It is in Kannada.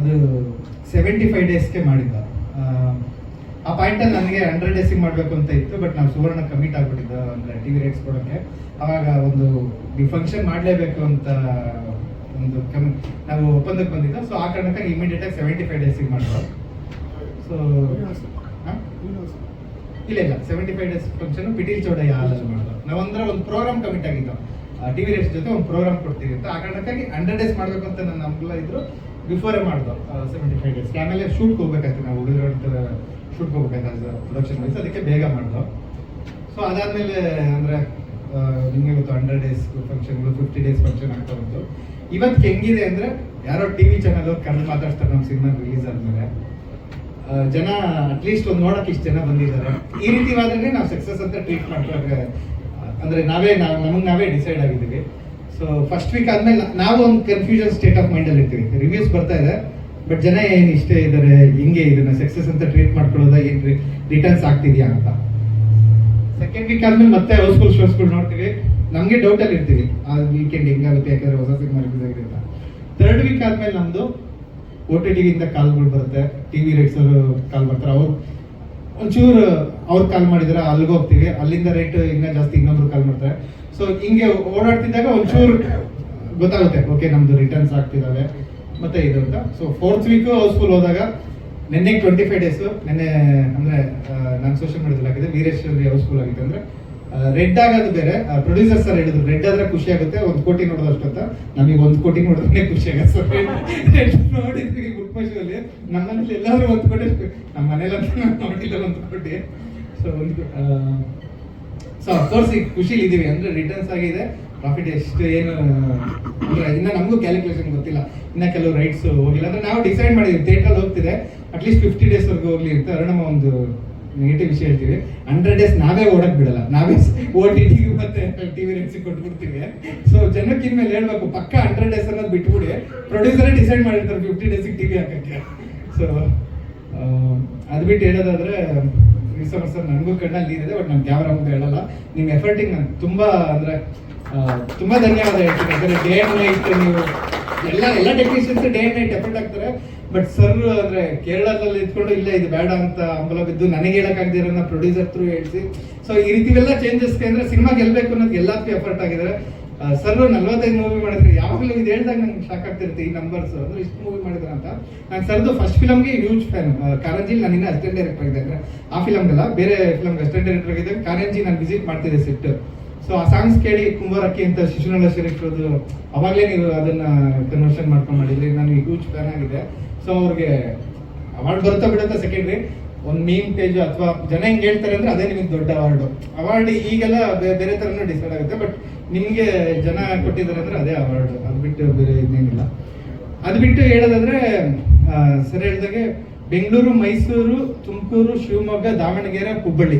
ಅದು ಸೆವೆಂಟಿ ಫೈವ್ ಡೇಸ್ಗೆ ಮಾಡಿದ್ದ. ಆ, ಪಾಯಿಂಟಲ್ಲಿ ನನಗೆ ಹಂಡ್ರೆಡ್ ಡೇಸಿಗೆ ಮಾಡಬೇಕು ಅಂತ ಇತ್ತು ಬಟ್ ನಾವು ಸುವರ್ಣ ಕಮಿಟ್ ಆಗಿಬಿಟ್ಟಿದ್ದ ಅಂದರೆ ಟಿ ವಿ ರೇಟ್ಸ್ ಕೊಡೋಕ್ಕೆ. ಆವಾಗ ಒಂದು ಈ ಫಂಕ್ಷನ್ ಮಾಡಲೇಬೇಕು ಅಂತ ಒಂದು ಕಮಿ ನಾವು ಒಪ್ಪಂದಕ್ಕೆ ಬಂದಿದ್ದೋ. ಸೊ ಆ ಕಾರಣಕ್ಕಾಗಿ ಇಮಿಡಿಯೇಟಾಗಿ ಸೆವೆಂಟಿ ಫೈವ್ ಡೇಸಿಗೆ ಮಾಡಿದ್ರು ಸೊ ಇಲ್ಲ ಇಲ್ಲ. Seventy five days function Pitil Chowdaiah ಯಾವ್ದು ಮಾಡಿದ್ರು ನಾವಂದ್ರೆ ಒಂದು ಪ್ರೋಗ್ರಾಮ್ ಕಮಿಟ್ ಆಗಿದ್ದು ಟಿ ವಿ ರೇಟ್ಸ್ ಜೊತೆ ಒಂದು ಪ್ರೋಗ್ರಾಮ್ ಕೊಡ್ತೀವಿ ಅಂತ. ಆ ಕಾರಣಕ್ಕಾಗಿ ಹಂಡ್ರೆಡ್ ಡೇಸ್ ಮಾಡಬೇಕು ಅಂತ ನನ್ನ ಅಂಬಲ ಇದ್ರು. ಬಿಫೋರೇ ಮಾಡಿದ್ರು ಸೆವೆಂಟಿ ಫೈವ್ ಡೇಸ್ ಆಮೇಲೆ ಶೂಟ್ ಹೋಗ್ಬೇಕಾಯ್ತು ನಾವು ಶೂಟ್ ಹೋಗ್ಬೇಕಾಯ್ತು ಪ್ರೊಡಕ್ಷನ್ ವೈಸ್ ಅದಕ್ಕೆ ಬೇಗ ಮಾಡಿದ್ರು ಸೊ ಅದಾದಮೇಲೆ ಅಂದ್ರೆ ನಿಮಗೆ ಗೊತ್ತು ಹಂಡ್ರೆಡ್ ಡೇಸ್ ಫಂಕ್ಷನ್ಗಳು ಫಿಫ್ಟಿ ಡೇಸ್ ಫಂಕ್ಷನ್ ಆಗ್ತಾ ಬಂತು ಇವತ್ತು ಹೆಂಗಿದೆ ಅಂದ್ರೆ, ಯಾರೋ ಟಿ ವಿ ಚಾನಲ್ ಕನ್ನಡ ಮಾತಾಡ್ತಾರೆ ನಮ್ಮ ಸಿನಿಮಾ ರಿಲೀಸ್ ಆದಮೇಲೆ. ಜನ ಅಟ್ಲೀಸ್ಟ್ ಒಂದು ನೋಡಕ್ ಇಷ್ಟು ಜನ ಬಂದಿದ್ದಾರೆ. ಈ ರೀತಿವಾದ್ರೆ ನಾವು ಸಕ್ಸಸ್ ಅಂತ ಟ್ರೀಟ್ ಮಾಡ್ತಾರೆ ಅಂದ್ರೆ ನಾವೇ ನಾವು ನಮಗೆ ನಾವೇ ಡಿಸೈಡ್ ಆಗಿದ್ದೀವಿ. ಸೊ ಫಸ್ಟ್ ವೀಕ್ ಆದ್ಮೇಲೆ ನಾವು ಒಂದು ಕನ್ಫ್ಯೂಷನ್ ಸ್ಟೇಟ್ ಆಫ್ ಮೈಂಡ್ ಅಲ್ಲಿ ಇರ್ತೀವಿ. ರಿವ್ಯೂಸ್ ಬರ್ತಾ ಇದೆ ಬಟ್ ಜನ ಏನು ಇಷ್ಟೇ ಇದ್ದಾರೆ ಹಿಂಗೆ ಇದನ್ನ ಸಕ್ಸಸ್ ಅಂತ ಟ್ರೀಟ್ ಮಾಡ್ಕೊಳ್ಳೋದ, ಏನು ರಿಟರ್ನ್ಸ್ ಆಗ್ತಿದ್ಯಾ ಅಂತ. ಸೆಕೆಂಡ್ ವೀಕ್ ಆದ್ಮೇಲೆ ಮತ್ತೆ ಹೌಸ್ಫುಲ್ ಶೋಸ್ಗಳು ನೋಡ್ತೀವಿ. ನಮಗೆ ಡೌಟ್ ಅಲ್ಲಿ ಇರ್ತೀವಿ. ಆ ವೀಕೆಂಡ್ ಹೆಂಗಾಗುತ್ತೆ, ಯಾಕಂದ್ರೆ ಹೊಸ ಸಿನಿಮಾ ರಿಲೀಸ್ ಥರ್ಡ್ ವೀಕ್ ಆದ್ಮೇಲೆ ನಮ್ದು ಓ ಟಿ ಟಿವಿಯಿಂದ ಕಾಲ್ಗಳು ಬರುತ್ತೆ. ಟಿ ವಿ ರೇಟ್ಸ್ ಕಾಲ್ ಬರ್ತಾರೆ ಅವ್ರು ಒಂಚೂರು ಅವ್ರು ಕಾಲ್ ಮಾಡಿದ್ರೆ, ಅಲ್ಲಿಗೆ ಹೋಗ್ತೀವಿ. ಅಲ್ಲಿಂದ ರೇಟ್ ಇನ್ನ ಜಾಸ್ತಿ ಇನ್ನೊಬ್ರು ಕಾಲ್ ಮಾಡ್ತಾರೆ. ಸೊ ಹಿಂಗೆ ಓಡಾಡ್ತಿದ್ದಾಗ ಒಂಚೂರು ಗೊತ್ತಾಗುತ್ತೆ. ಓಕೆ ನಮ್ದು ರಿಟರ್ನ್ಸ್ ಆಗ್ತಿದಾವೆ. ಮತ್ತೆ ಇದು ಅಂತ. ಸೊ ಫೋರ್ತ್ ವೀಕು ಹೌಸ್ಫುಲ್ ಹೋದಾಗ, ನಿನ್ನೆ ಟ್ವೆಂಟಿ ಫೈವ್ ಡೇಸು ನಿನ್ನೆ, ಅಂದ್ರೆ ನಾನು ಸೋಷಿಯಲ್ ಮೀಡಿಯಾದಲ್ಲಿ ಹಾಕಿದೆ ವೀರೇಶ್ ಹೌಸ್ಫುಲ್ ಆಗಿತ್ತು ಅಂದ್ರೆ ರೆಡ್ ಆಗೋದು ಬೇರೆ. ಪ್ರೊಡ್ಯೂಸರ್ ಸರ್ ಹೇಳಿದ್ರು ರೆಡ್ ಆದ್ರೆ ಖುಷಿ ಆಗುತ್ತೆ, ಒಂದು ಕೋಟಿ ನೋಡೋದಷ್ಟು ಅಂತ ನಮಗೆ ಒಂದು ಕೋಟಿ ನೋಡಿದ್ರೆ ಖುಷಿ ಆಗುತ್ತೆ. ಸೊ ರೆಡ್ ನೋಡಿದ್ವಿ. ಮೈ ನಮ್ಮ ಮನೇಲಿ ಎಲ್ಲರೂ ಕೋಟಿ ನಮ್ಮ ಮನೇಲಿ ನಾನು ನೋಡಿಲ್ಲ ಒಂದು ಸೊ ಒಂದು ಸೊ ಅಫ್ಕೋರ್ಸ್ ಈಗ ಖುಷಿಲಿ ಇದ್ದೀವಿ ಅಂದ್ರೆ ರಿಟರ್ನ್ಸ್ ಆಗಿದೆ. ಪ್ರಾಫಿಟ್ ಎಷ್ಟು, ಏನು, ಅಂದ್ರೆ ಇನ್ನ ನಮಗೂ ಕ್ಯಾಲ್ಕುಲೇಷನ್ ಗೊತ್ತಿಲ್ಲ. ಇನ್ನ ಕೆಲವು ರೈಟ್ಸ್ ಹೋಗಿಲ್ಲ. ಅಂದ್ರೆ ನಾವು ಡಿಸೈಡ್ ಮಾಡಿದ್ವಿ ಥಿಯೇಟರ್ ಹೋಗ್ತಿದೆ. ಅಟ್ಲೀಸ್ಟ್ ಫಿಫ್ಟಿ ಡೇಸ್ ಹೋಗಲಿ ಹೋಗ್ಲಿ ಅಂತ. ಅರುಣಮ್ಮ ಒಂದು ನೆಗೆಟಿವ್ ವಿಷಯ ಹೇಳ್ತೀವಿ. ಹಂಡ್ರೆಡ್ ಡೇಸ್ ನಾವೇ ಓಡಕ್ ಬಿಡಲ್ಲ. ನಾವೇ ಓ ಟಿ ಟಿ ಮತ್ತೆ ಟಿವಿ ರೇಟ್ಸ್ ಕೊಟ್ಬಿಡ್ತೀವಿ. ಸೊ ಜನಕ್ಕೆ ಇನ್ಮೇಲೆ ಹೇಳ್ಬೇಕು, ಪಕ್ಕ ಹಂಡ್ರೆಡ್ ಡೇಸ್ ಅನ್ನೋದು ಬಿಟ್ಬಿಡಿ. ಪ್ರೊಡ್ಯೂಸರೇ ಡಿಸೈಡ್ ಮಾಡಿರ್ತಾರೆ ಫಿಫ್ಟಿ ಡೇಸಿಗೆ ಟಿವಿ ಹಾಕಕ್ಕೆ. ಸೊ ಅದು ಬಿಟ್ಟು ಹೇಳೋದಾದ್ರೆ, ಈ ಸರ್ ನನಗೂ ಕಣ್ಣಲ್ಲಿ ನೀರಿದೆ ಬಟ್ ನಾನು ಕ್ಯಾಮ್ರಾ ಮುಂದೆ ಹೇಳಲ್ಲ. ನಿಮ್ಮ ಎಫರ್ಟಿಗೆ ನಾನು ತುಂಬಾ ಅಂದ್ರೆ ತುಂಬ ಧನ್ಯವಾದ ಹೇಳ್ತೀನಿ. ಯಾಕಂದರೆ ಡೇ ಅಂಡ್ ನೈಟ್ ನೀವು ಎಲ್ಲ ಎಲ್ಲ technicians day and night effort ಆಗ್ತಾರೆ ಬಟ್ ಸರ್ ಅಂದ್ರೆ ಕೇರಳದಲ್ಲಿ ಇದ್ಕೊಂಡು ಇಲ್ಲ, ಇದು ಬೇಡ ಅಂತ ಅಂಬಲ ಬಿದ್ದು ನನಗೆ ಹೇಳಕ್ಕಾಗದಿರೋನ್ನ ಪ್ರೊಡ್ಯೂಸರ್ ಥ್ರೂ ಹೇಳಿಸಿ. ಸೊ ಈ ರೀತಿವೆಲ್ಲ ಚೇಂಜಸ್ಗೆ ಅಂದ್ರೆ ಸಿನಿಮಾ ಗೆಲ್ಬೇಕು ಅನ್ನೋದು ಎಲ್ಲದಕ್ಕೂ ಎಫರ್ಟ್ ಆಗಿದ್ದಾರೆ. ಸರ್ ನಲ್ವತ್ತೈದು ಮೂವಿ ಮಾಡಿದ್ರೆ. ಯಾವಾಗಲೂ ಇದು ಹೇಳ್ದಾಗ ನಂಗೆ ಶಾಕ್ ಆಗ್ತಿರುತ್ತೆ ಈ ನಂಬರ್ಸ್ ಅಂದ್ರೆ ಇಷ್ಟು ಮೂವಿ ಮಾಡಿದ್ರೆ ಅಂತ. ನಾನು ಸರ್ದು ಫಸ್ಟ್ ಫಿಲಮ್ಗೆ ಹ್ಯೂಜ್ ಫ್ಯಾನ್ ಕಾರಂಜಿಲಿ ನಾನು ಇನ್ನೂ ಅಸಿಸ್ಟೆಂಟ್ ಡೈರೆಕ್ಟರ್ ಆಗಿದ್ದೆ ಅಂದ್ರೆ ಆ ಫಿಲಮ್ಗೆಲ್ಲ ಬೇರೆ ಫಿಲಮ್ ಅಸಿಸ್ಟೆಂಟ್ ಡೈರೆಕ್ಟರ್ ಆಗಿದ್ದೆ ಕಾರಂಜಿ ನಾನು ವಿಸಿಟ್ ಮಾಡ್ತಿದ್ದೆ ಸೆಟ್ ಸೊ ಆ ಸಾಂಗ್ಸ್ ಕೇಳಿ ಕುಂಬಾರಕ್ಕಿ ಅಂತ ಶಿಶುನಲ್ಲ ಶರೀಫ್ರದ್ದು, ಅವಾಗಲೇ ನೀವು ಅದನ್ನ ಕನ್ವರ್ಷನ್ ಮಾಡ್ಕೊಂಡು ಮಾಡಿದ್ರಿ. ನನಗೆ ಹ್ಯೂಜ್ ಫ್ಯಾನ್ ಆಗಿದೆ. ಸೊ ಅವ್ರಿಗೆ ಅವಾರ್ಡ್ ಬರುತ್ತಾ ಬಿಡುತ್ತಾ ಸೆಕೆಂಡ್ರಿ ಒಂದು ಮೀಮ್ ಪೇಜ್ ಅಥವಾ ಜನ ಹೆಂಗೆ ಹೇಳ್ತಾರೆ ಅಂದ್ರೆ ಅದೇ ನಿಮಗೆ ದೊಡ್ಡ ಅವಾರ್ಡು ಅವಾರ್ಡ್ ಈಗೆಲ್ಲ ಬೇರೆ ಥರನೂ ಡಿಸೈಡ್ ಆಗುತ್ತೆ ಬಟ್ ನಿಮಗೆ ಜನ ಕೊಟ್ಟಿದ್ದಾರೆ ಅಂದ್ರೆ ಅದೇ ಅವಾರ್ಡ್ ಅದು ಬಿಟ್ಟು ಬೇರೆ ಇನ್ನೇನಿಲ್ಲ. ಅದು ಬಿಟ್ಟು ಹೇಳೋದಾದ್ರೆ ಸರಿ ಹೇಳ್ದಾಗೆ ಬೆಂಗಳೂರು, ಮೈಸೂರು, ತುಮಕೂರು, ಶಿವಮೊಗ್ಗ, ದಾವಣಗೆರೆ, ಹುಬ್ಬಳ್ಳಿ.